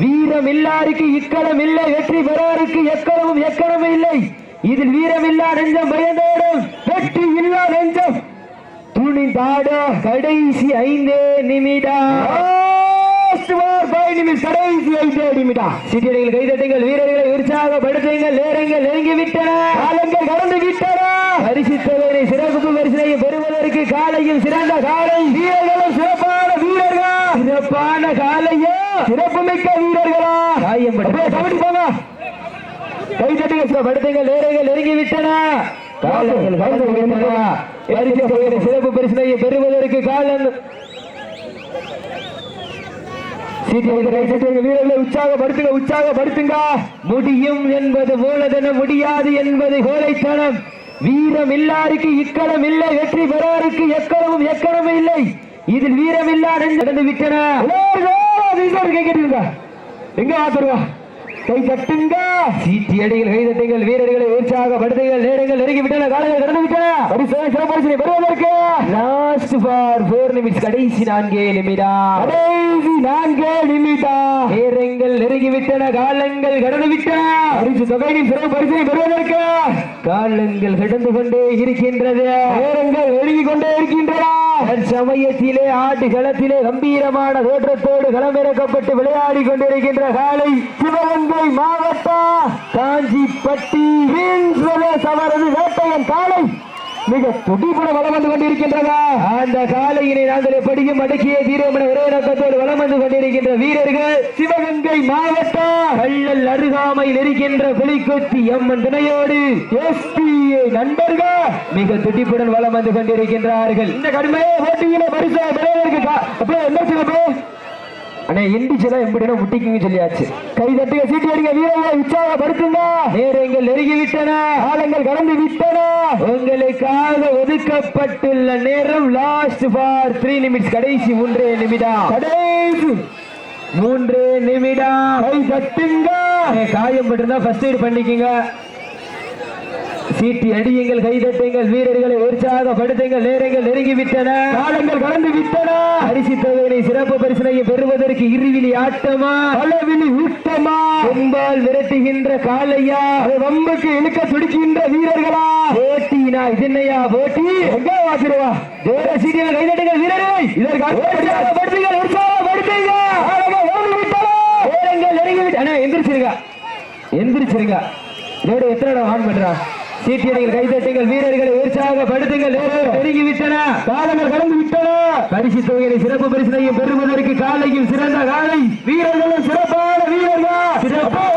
வீரம் இல்லாருக்கு இக்களம் இல்லை வெற்றி பெறாருக்கு எக்களமும் எக்களமும் இல்லை. இதில் வீரம் இல்லா நெஞ்சம் பயந்தோடும் வெற்றி இல்லா நெஞ்சம். துணிந்தாட கடைசி ஐந்தே நிமிடம் கடைசி ஐந்தே நிமிடம் சிட்டியடிகள் கைதட்டுங்கள் வீரர்களை உற்சாகப்படுத்துங்கள் நேரங்கள் நெருங்கி விட்டன காலங்கள் கடந்து விட்டன பரிசித்தவரை சிறப்பு பரிசனையை பெறுவதற்கு காலையும் சிறந்த காலை. வீரர்களும் சிறப்பான வீரர்கள். சிறப்பான காலையும் சிறப்பு கபடி போங்க. நேரங்கள் நெருங்கி விட்டன. சிறப்பு பரிசனையை பெறுவதற்கு காலம் வீரர்களை உற்சாகப்படுத்துங்க உற்சாகப்படுத்துங்க. முடியும் என்பது மூலதனம் முடியாது என்பது கோலைத்தனம் வீரம் இல்லாருக்கு இக்களம் இல்லை. வெற்றி பெறாருக்கு எக்களமும் எக்களமும் இல்லை. இதில் வீரம் இல்லா நடந்து விட்டன. எங்க ஆத்துருவா கை தட்டுங்க. சீட்டி அடிகள் கை தட்டுங்கள் வீரர்களை உற்சாகப்படுத்துங்கள் நேரங்கள் நெருங்கி விட்டன காலங்கள் கடந்து விட்டன பரிசு சிறப்பரிசனை பெறுவதற்கு. லாஸ்ட் ஃபார் போர் நிமிஷம் கடைசி நான்கே நிமிடம் கடைசி நான்கே நிமிடம் நேரங்கள் நெருங்கி விட்டன காலங்கள் கடந்து விட்டன பரிசு தொகையின் சிறப்பு பரிசனை பெறுவதற்கு. காலங்கள் கடந்து கொண்டே இருக்கின்றது. நேரங்கள் நெருங்கி கொண்டே இருக்கின்றன. சமயத்திலே ஆட்டு களத்திலே கம்பீரமான தோற்றத்தோடு களமிறக்கப்பட்டு விளையாடி கொண்டிருக்கின்ற காலை சிவகங்கை மாவட்ட காஞ்சிப்பட்டி அவரது வேட்டையன் காலை. மிக துடிப்புட வளம் வந்து கொண்டிருக்கின்றதா அந்த காலையினை நாங்கள் எப்படியும் அடக்கிய தீரமன ஒரே நோக்கத்தோடு வளம் வந்து கொண்டிருக்கின்ற வீரர்கள் சிவகங்கை மாவட்டம். கள்ளல் அருகாமையில் இருக்கின்ற புலிக்குத்தி அம்மன் துணையோடு எஸ்பிஏ நண்பர்கள் மிக துடிப்புடன் வளம் வந்து கொண்டிருக்கின்றார்கள். இந்த கடுமையை போட்டியில பரிசு தலைவருக்கு என்ன சிறப்பு அண்ணே இண்டிச்சுனா எப்படினா முட்டிக்குங்க சொல்லியாச்சு. கை தட்டுங்க சீட்டி அடிங்க வீரர்களை உற்சாகப்படுத்துங்க. நேரங்கள் நெருங்கி விட்டன காலங்கள் கடந்து விட்டன. உங்களுக்காக ஒதுக்கப்பட்டுள்ள நேரம் லாஸ்ட் ஃபார் த்ரீ நிமிட்ஸ் கடைசி மூன்றே நிமிடம். கடைசி மூன்று நிமிடம். கை தட்டுங்க. காயம் பட்டிருந்தா ஃபர்ஸ்ட் எய்ட் பண்ணிக்கங்க. சீட்டி அடியுங்கள் கைதட்டுங்கள் வீரர்களை உற்சாகப்படுத்துங்கள் நேரங்கள் நெருங்கி விட்டன காலங்கள் கடந்து விட்டன அரிசி தொகையினை சிறப்பு பரிசனையை பெறுவதற்கு இருவிழி ஆட்டமா? பலவிழி ஊட்டமா? கொம்பால் விரட்டுகின்ற அதை வம்புக்கு இழுக்க துடிக்கின்ற வீரர்களா? போட்டினா இதனையா போட்டி வாசிடுவா? வேற சீட்டியில் கைதட்டுங்கள் வீரர்கள். இதற்கு உற்சாகப்படுத்துங்கள் உற்சாகப்படுத்துங்க. நேரங்கள் நெருங்கி விட்டன எந்திரிச்சிருங்க. எந்திரிச்சிருங்க. இதோட எத்தனை ஆன் பண்றா சீட்டியர்கள் கைதட்டுங்கள் வீரர்களை உற்சாகப்படுத்துங்கள் நெருங்கிவிட்டன காலங்கள் கடந்து விட்டன பரிசு தொகையை சிறப்பு பரிசனையும் பெறுவதற்கு காலையில் சிறந்த காலை. வீரர்களும் சிறப்பான வீரர்கள். சிறப்பான